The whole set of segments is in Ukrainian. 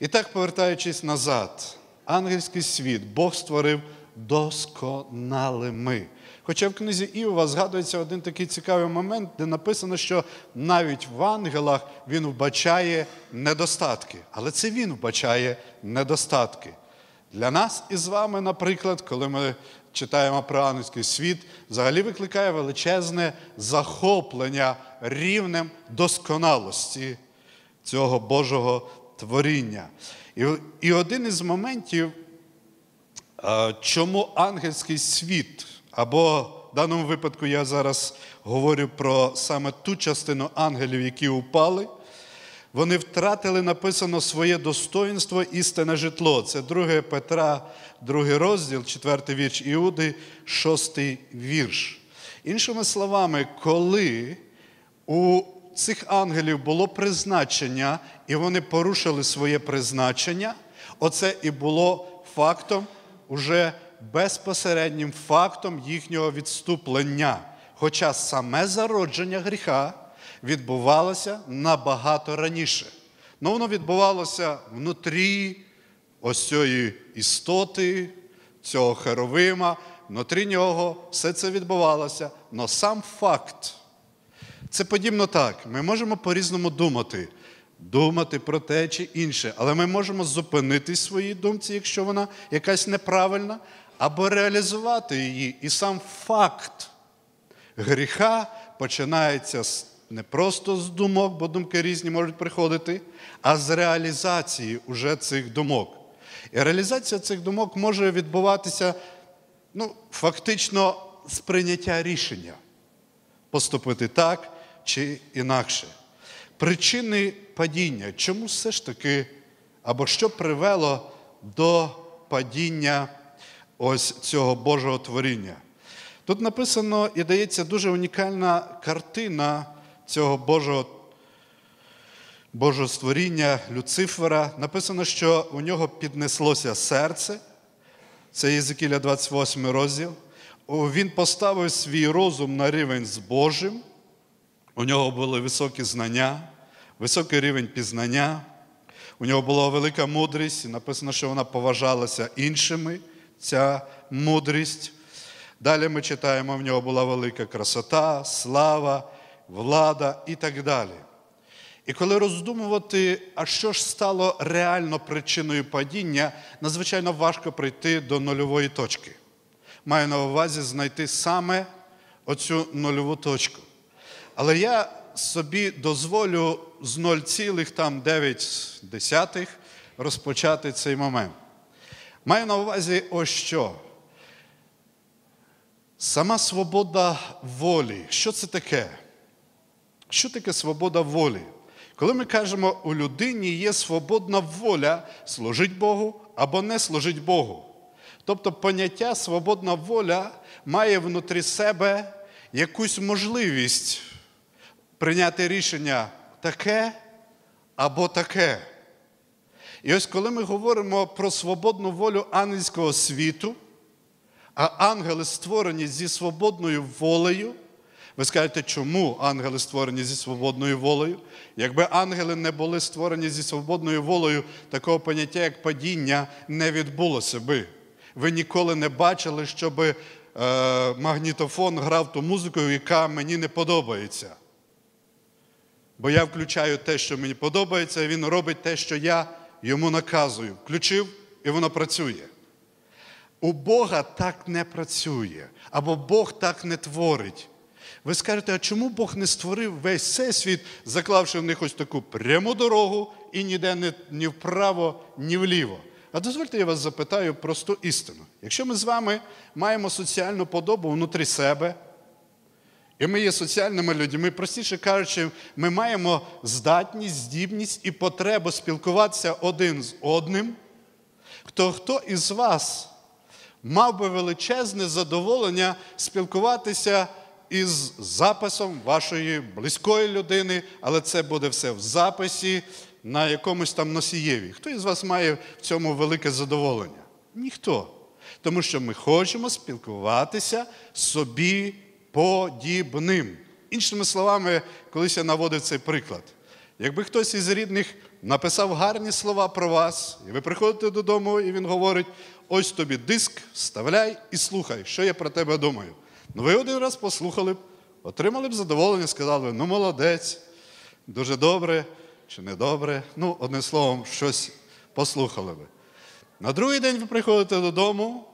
І так, повертаючись назад, ангельський світ Бог створив досконалими. Хоча в книзі Іова згадується один такий цікавий момент, де написано, що навіть в ангелах він вбачає недостатки. Але це він вбачає недостатки. Для нас із вами, наприклад, коли ми читаємо про ангельський світ, взагалі викликає величезне захоплення рівнем досконалості цього Божого творіння. І, і один із моментів, чому ангельський світ, або в даному випадку я зараз говорю про саме ту частину ангелів, які упали, вони втратили написано своє достоинство істинне житло. Це 2 Петра, 2 розділ, 4 вірш Іуди, 6 вірш. Іншими словами, коли у цих ангелів було призначення, і вони порушили своє призначення, оце і було фактом, уже безпосереднім фактом їхнього відступлення. Хоча саме зародження гріха відбувалося набагато раніше. Ну, воно відбувалося внутрі ось цієї істоти, цього херовима, внутрі нього все це відбувалося. але сам факт. Це подібно так. Ми можемо по-різному думати, думати про те чи інше, але ми можемо зупинитись в своїй думці, якщо вона якась неправильна, або реалізувати її. І сам факт гріха починається не просто з думок, бо думки різні можуть приходити, а з реалізації уже цих думок. І реалізація цих думок може відбуватися ну, фактично з прийняття рішення поступити так чи інакше. Причини падіння, чому все ж таки, або що привело до падіння ось цього Божого творіння? Тут написано і дається дуже унікальна картина цього Божого Божого створіння Люцифера. Написано, що у нього піднеслося серце. Це Єзекіля 28 розділ. Він поставив свій розум на рівень з Божим. У нього були високі знання, високий рівень пізнання. У нього була велика мудрість, і написано, що вона поважалася іншими, ця мудрість. Далі ми читаємо, в нього була велика красота, слава, влада і так далі. І коли роздумувати, а що ж стало реально причиною падіння, надзвичайно важко прийти до нульової точки. Маю на увазі знайти саме оцю нульову точку. Але я собі дозволю з 0,9 розпочати цей момент. Маю на увазі ось що. Сама свобода волі. Що це таке? Що таке свобода волі? Коли ми кажемо, у людині є свободна воля служити Богу або не служить Богу. Тобто поняття свободна воля має внутрі себе якусь можливість прийняти рішення таке або таке. І ось коли ми говоримо про свободну волю ангельського світу, а ангели створені зі свободною волею, ви скажете, чому ангели створені зі свободною волею? Якби ангели не були створені зі свободною волею, такого поняття, як падіння, не відбулося би. Ви ніколи не бачили, щоб е, магнітофон грав ту музику, яка мені не подобається. Бо я включаю те, що мені подобається, і він робить те, що я йому наказую. Включив, і воно працює. У Бога так не працює, або Бог так не творить. Ви скажете, а чому Бог не створив весь всесвіт, заклавши в них ось таку пряму дорогу і ніде ні вправо, ні вліво? А дозвольте, я вас запитаю просту істину. Якщо ми з вами маємо соціальну подобу внутрі себе, і ми є соціальними людьми, простіше кажучи, ми маємо здатність, здібність і потребу спілкуватися один з одним, то хто із вас мав би величезне задоволення спілкуватися із записом вашої близької людини, але це буде все в записі на якомусь там носієві. Хто із вас має в цьому велике задоволення? Ніхто. Тому що ми хочемо спілкуватися собі подібним. Іншими словами, колись я наводив цей приклад. Якби хтось із рідних написав гарні слова про вас, і ви приходите додому, і він говорить: ось тобі диск, вставляй і слухай, що я про тебе думаю. Ну, ви один раз послухали б, отримали б задоволення, сказали, ну молодець, дуже добре чи не добре. Ну, одним словом, щось послухали би. На другий день ви приходите додому,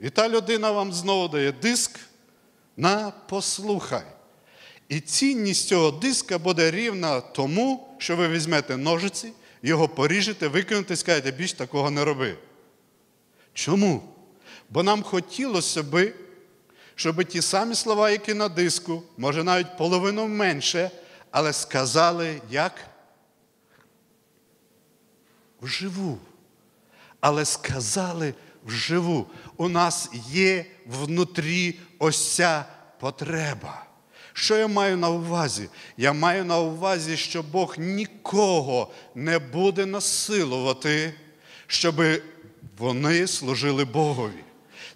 і та людина вам знову дає диск на послухай. І цінність цього диска буде рівна тому, що ви візьмете ножиці, його поріжете, викинете і скажете, більш такого не роби. Чому? Бо нам хотілося би, щоб ті самі слова, які на диску, може навіть половину менше, але сказали як? Вживу. Але сказали вживу. У нас є внутрі ось ця потреба. Що я маю на увазі? Я маю на увазі, що Бог нікого не буде насилувати, щоб вони служили Богові.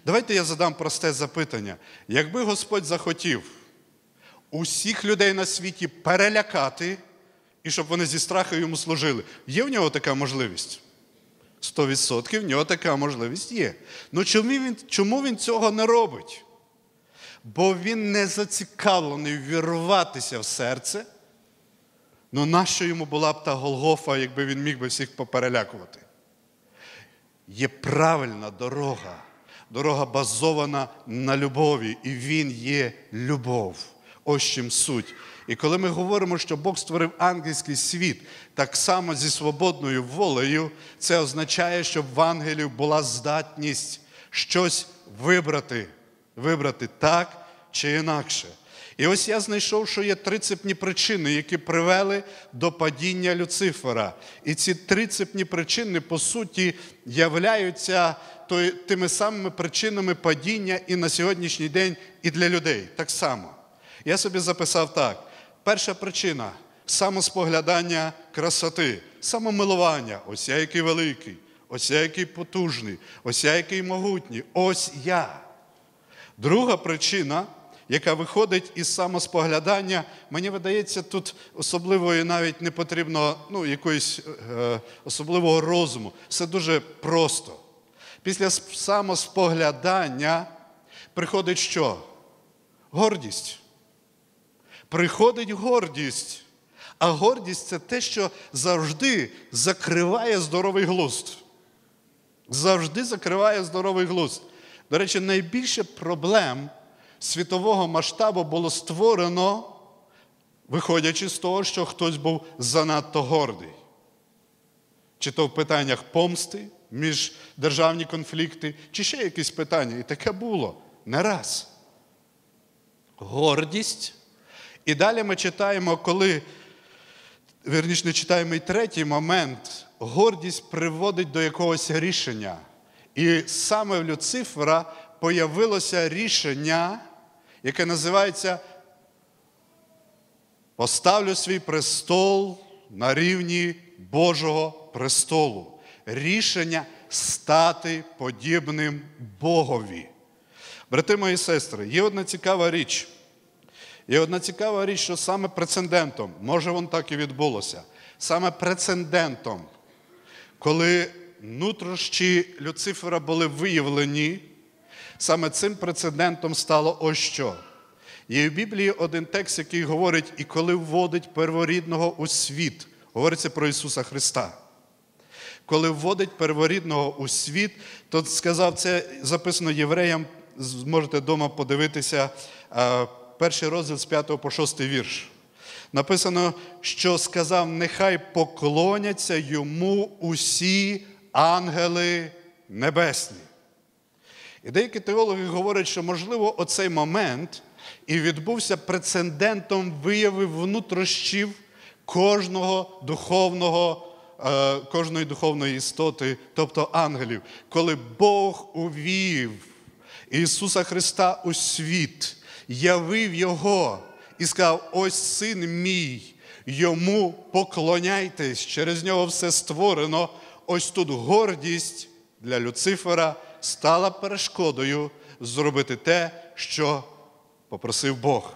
Давайте я задам просте запитання. Якби Господь захотів усіх людей на світі перелякати, і щоб вони зі страху йому служили, є в нього така можливість? 100% в нього така можливість є. Ну чому він, чому він цього не робить? Бо він не зацікавлений вірватися в серце. Ну, нащо йому була б та Голгофа, якби він міг би всіх поперелякувати? Є правильна дорога. Дорога базована на любові, і він є любов. Ось чим суть. І коли ми говоримо, що Бог створив ангельський світ так само зі свободною волею, це означає, що в ангелів була здатність щось вибрати, вибрати так чи інакше. І ось я знайшов, що є трицепні причини, які привели до падіння Люцифера. І ці трицепні причини, по суті, являються тими самими причинами падіння і на сьогоднішній день, і для людей. Так само. Я собі записав так. Перша причина самоспоглядання красоти, самомилування. Ось я який великий, ось я який потужний, ось я який могутній, ось я. Друга причина, яка виходить із самоспоглядання, мені видається, тут особливої навіть не потрібно ну, якоїсь е, особливого розуму. Все дуже просто. Після самоспоглядання приходить що? Гордість приходить гордість. А гордість це те, що завжди закриває здоровий глузд. Завжди закриває здоровий глузд. До речі, найбільше проблем світового масштабу було створено, виходячи з того, що хтось був занадто гордий. Чи то в питаннях помсти, міждержавні конфлікти, чи ще якісь питання. І таке було не раз. Гордість і далі ми читаємо, коли, верніше, читаємо і третій момент, гордість приводить до якогось рішення. І саме в Люцифера появилося рішення, яке називається Поставлю свій престол на рівні Божого престолу. Рішення стати подібним Богові. Брати мої сестри, є одна цікава річ. І одна цікава річ, що саме прецедентом, може воно так і відбулося, саме прецедентом, коли нутрощі Люцифера були виявлені, саме цим прецедентом стало ось що. Є в Біблії один текст, який говорить, і коли вводить перворідного у світ, говориться про Ісуса Христа. Коли вводить перворідного у світ, то сказав, це записано євреям, зможете вдома подивитися перший розділ з 5 по 6 вірш. Написано, що сказав: нехай поклоняться йому усі ангели небесні. І деякі теологи говорять, що, можливо, оцей момент і відбувся прецедентом вияви внутрішнів кожного духовного, е, кожної духовної істоти, тобто ангелів, коли Бог увів Ісуса Христа у світ явив Його і сказав: ось син мій, йому поклоняйтесь, через нього все створено. Ось тут гордість для Люцифера стала перешкодою зробити те, що попросив Бог.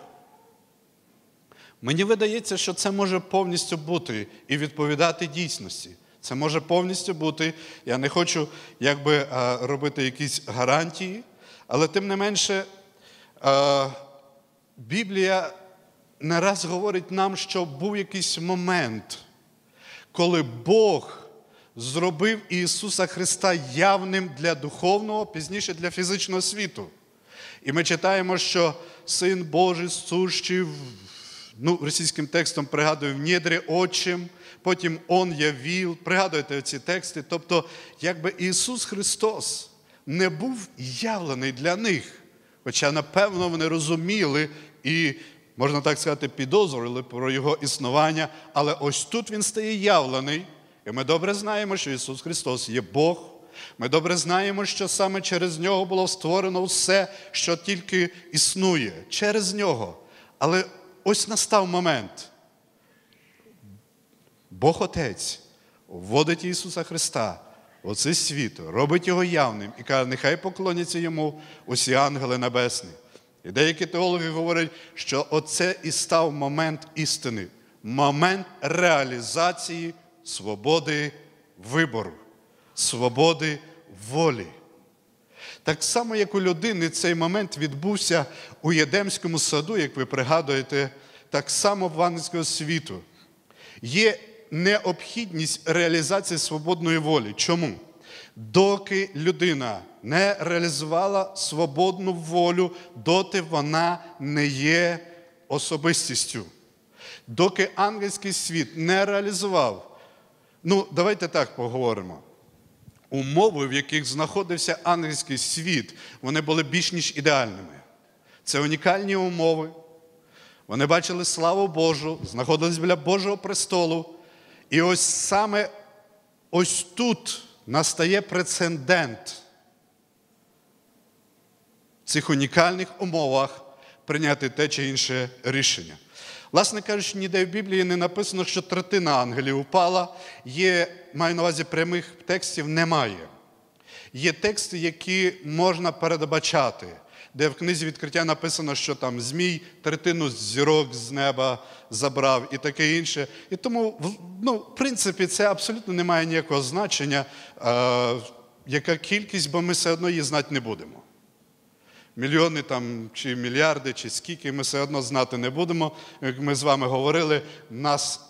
Мені видається, що це може повністю бути і відповідати дійсності. Це може повністю бути. Я не хочу якби, робити якісь гарантії, але тим не менше, Біблія не раз говорить нам, що був якийсь момент, коли Бог зробив Ісуса Христа явним для духовного, пізніше для фізичного світу. І ми читаємо, що Син Божий сущий, ну, російським текстом пригадую, в недрі отчим, потім Он явів. Пригадуєте ці тексти. Тобто, якби Ісус Христос не був явлений для них, хоча, напевно, вони розуміли і, можна так сказати, підозрювали про Його існування, але ось тут Він стає явлений. І ми добре знаємо, що Ісус Христос є Бог. Ми добре знаємо, що саме через Нього було створено все, що тільки існує, через Нього. Але ось настав момент. Бог Отець вводить Ісуса Христа оцей світ, робить його явним і каже, нехай поклоняться йому усі ангели небесні. І деякі теологи говорять, що оце і став момент істини, момент реалізації свободи вибору, свободи волі. Так само, як у людини цей момент відбувся у Єдемському саду, як ви пригадуєте, так само в ангельського світу. Є необхідність реалізації свободної волі. Чому? Доки людина не реалізувала свободну волю, доти вона не є особистістю. Доки ангельський світ не реалізував, ну, давайте так поговоримо. Умови, в яких знаходився ангельський світ, вони були більш ніж ідеальними. Це унікальні умови. Вони бачили славу Божу, знаходились біля Божого престолу. І ось саме ось тут настає прецедент в цих унікальних умовах прийняти те чи інше рішення. Власне кажучи, ніде в Біблії не написано, що третина ангелів упала. Є, маю на увазі прямих текстів немає. Є тексти, які можна передбачати, де в книзі відкриття написано, що там Змій третину зірок з неба забрав і таке інше. І тому, ну, в принципі, це абсолютно не має ніякого значення, е, яка кількість, бо ми все одно її знати не будемо. Мільйони там, чи мільярди, чи скільки, ми все одно знати не будемо. Як ми з вами говорили, нас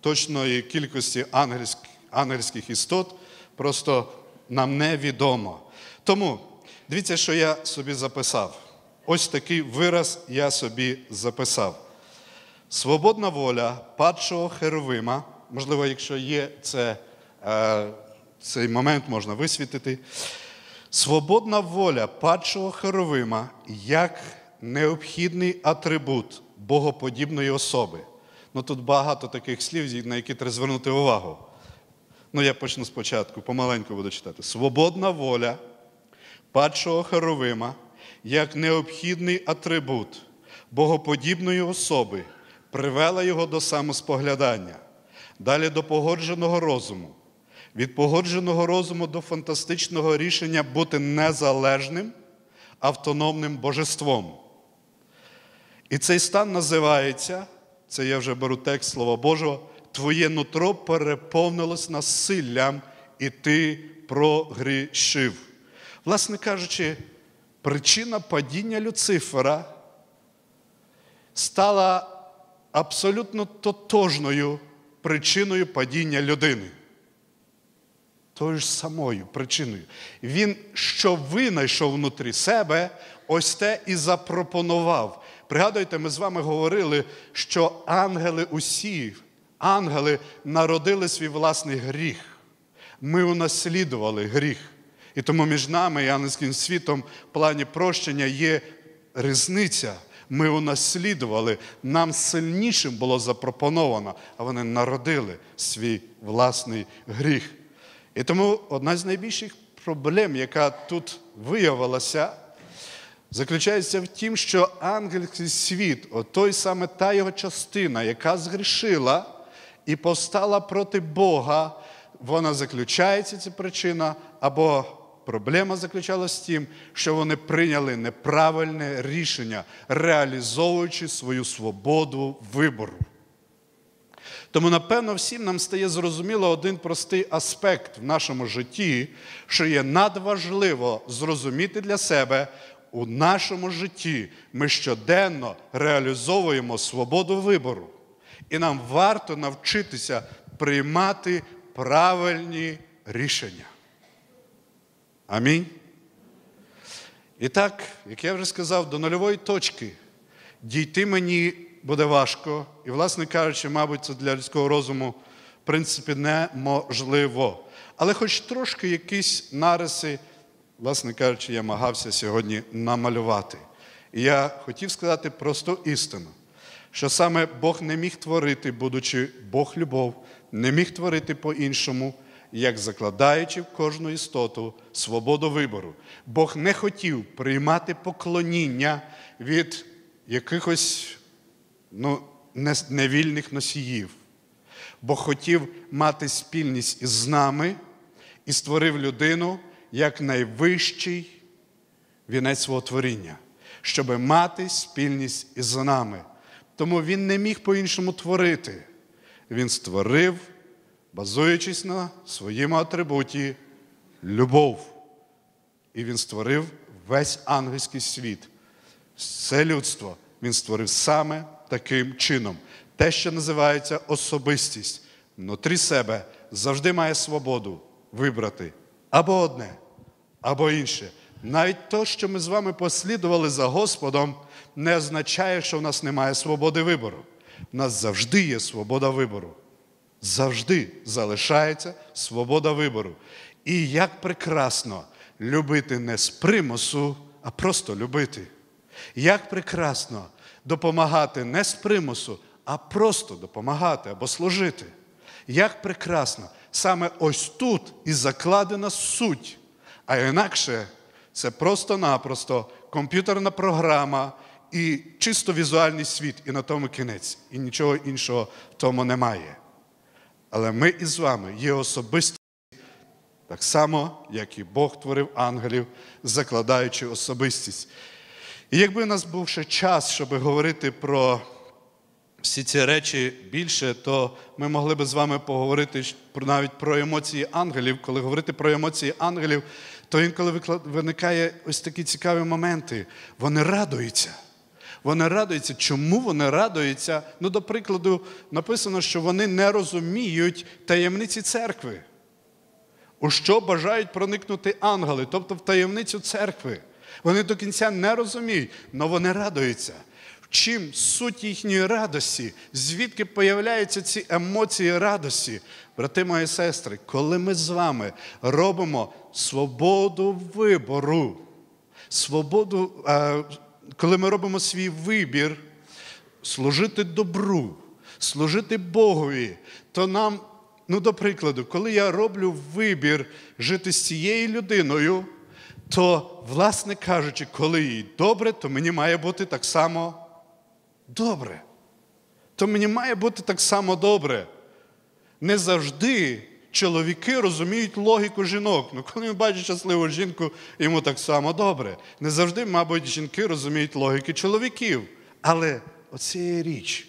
точної кількості ангельських, істот просто нам невідомо. Тому дивіться, що я собі записав. Ось такий вираз я собі записав. Свободна воля падшого Херовима, можливо, якщо є це, е, цей момент, можна висвітити. Свободна воля падшого Херовима як необхідний атрибут богоподібної особи. Ну тут багато таких слів, на які треба звернути увагу. Ну, я почну спочатку, помаленьку буду читати. Свободна воля падшого Херовима як необхідний атрибут богоподібної особи привела його до самоспоглядання, далі до погодженого розуму від погодженого розуму до фантастичного рішення бути незалежним, автономним божеством. І цей стан називається, це я вже беру текст Слова Божого, твоє нутро переповнилось насиллям, і ти прогрішив. Власне кажучи, причина падіння Люцифера стала абсолютно тотожною причиною падіння людини тою ж самою причиною. Він, що винайшов внутрі себе, ось те і запропонував. Пригадуйте, ми з вами говорили, що ангели усі, ангели народили свій власний гріх. Ми унаслідували гріх. І тому між нами і ангельським світом в плані прощення є різниця. Ми унаслідували, нам сильнішим було запропоновано, а вони народили свій власний гріх. І тому одна з найбільших проблем, яка тут виявилася, заключається в тім, що ангельський світ, от той саме та його частина, яка згрішила і повстала проти Бога, вона заключається ця причина, або проблема заключалась в тім, що вони прийняли неправильне рішення, реалізовуючи свою свободу вибору. Тому, напевно, всім нам стає зрозуміло один простий аспект в нашому житті, що є надважливо зрозуміти для себе у нашому житті. Ми щоденно реалізовуємо свободу вибору. І нам варто навчитися приймати правильні рішення. Амінь. І так, як я вже сказав, до нульової точки дійти мені буде важко. І, власне кажучи, мабуть, це для людського розуму, в принципі, неможливо. Але хоч трошки якісь нариси, власне кажучи, я намагався сьогодні намалювати. І я хотів сказати просту істину, що саме Бог не міг творити, будучи Бог любов, не міг творити по-іншому, як закладаючи в кожну істоту свободу вибору. Бог не хотів приймати поклоніння від якихось ну, невільних носіїв. Бог хотів мати спільність із нами і створив людину як найвищий вінець свого творіння, щоб мати спільність із нами. Тому він не міг по-іншому творити. Він створив, базуючись на своєму атрибуті, любов. І він створив весь ангельський світ. Це людство він створив саме таким чином. Те, що називається особистість, внутрі себе завжди має свободу вибрати або одне, або інше. Навіть те, що ми з вами послідували за Господом, не означає, що в нас немає свободи вибору. У нас завжди є свобода вибору. Завжди залишається свобода вибору. І як прекрасно любити не з примусу, а просто любити. Як прекрасно допомагати не з примусу, а просто допомагати або служити. Як прекрасно, саме ось тут і закладена суть, а інакше це просто-напросто комп'ютерна програма і чисто візуальний світ, і на тому кінець, і нічого іншого в тому немає. Але ми із вами є особисті, так само, як і Бог творив ангелів, закладаючи особистість. І якби у нас був ще час, щоб говорити про всі ці речі більше, то ми могли би з вами поговорити навіть про емоції ангелів. Коли говорити про емоції ангелів, то інколи виникає ось такі цікаві моменти. Вони радуються. Вони радуються. Чому вони радуються? Ну, до прикладу, написано, що вони не розуміють таємниці церкви. У що бажають проникнути ангели, тобто в таємницю церкви. Вони до кінця не розуміють, але вони радуються. Чим суть їхньої радості? Звідки появляються ці емоції радості? Брати мої сестри, коли ми з вами робимо свободу вибору, свободу, коли ми робимо свій вибір, служити добру, служити Богові, то нам, ну, до прикладу, коли я роблю вибір жити з цією людиною то, власне кажучи, коли їй добре, то мені має бути так само добре. То мені має бути так само добре. Не завжди чоловіки розуміють логіку жінок. Ну, коли він бачить щасливу жінку, йому так само добре. Не завжди, мабуть, жінки розуміють логіки чоловіків. Але оце є річ.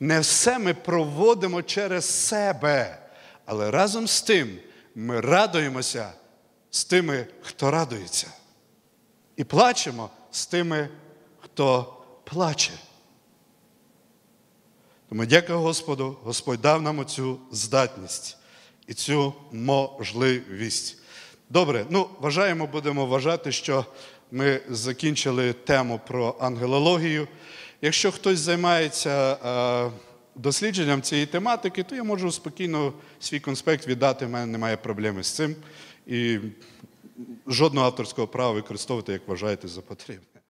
Не все ми проводимо через себе. Але разом з тим ми радуємося з тими, хто радується. І плачемо з тими, хто плаче. Тому дякую Господу, Господь дав нам цю здатність і цю можливість. Добре, ну, вважаємо, будемо вважати, що ми закінчили тему про ангелологію. Якщо хтось займається е, дослідженням цієї тематики, то я можу спокійно свій конспект віддати, в мене немає проблеми з цим і жодного авторського права використовувати, як вважаєте за потрібне.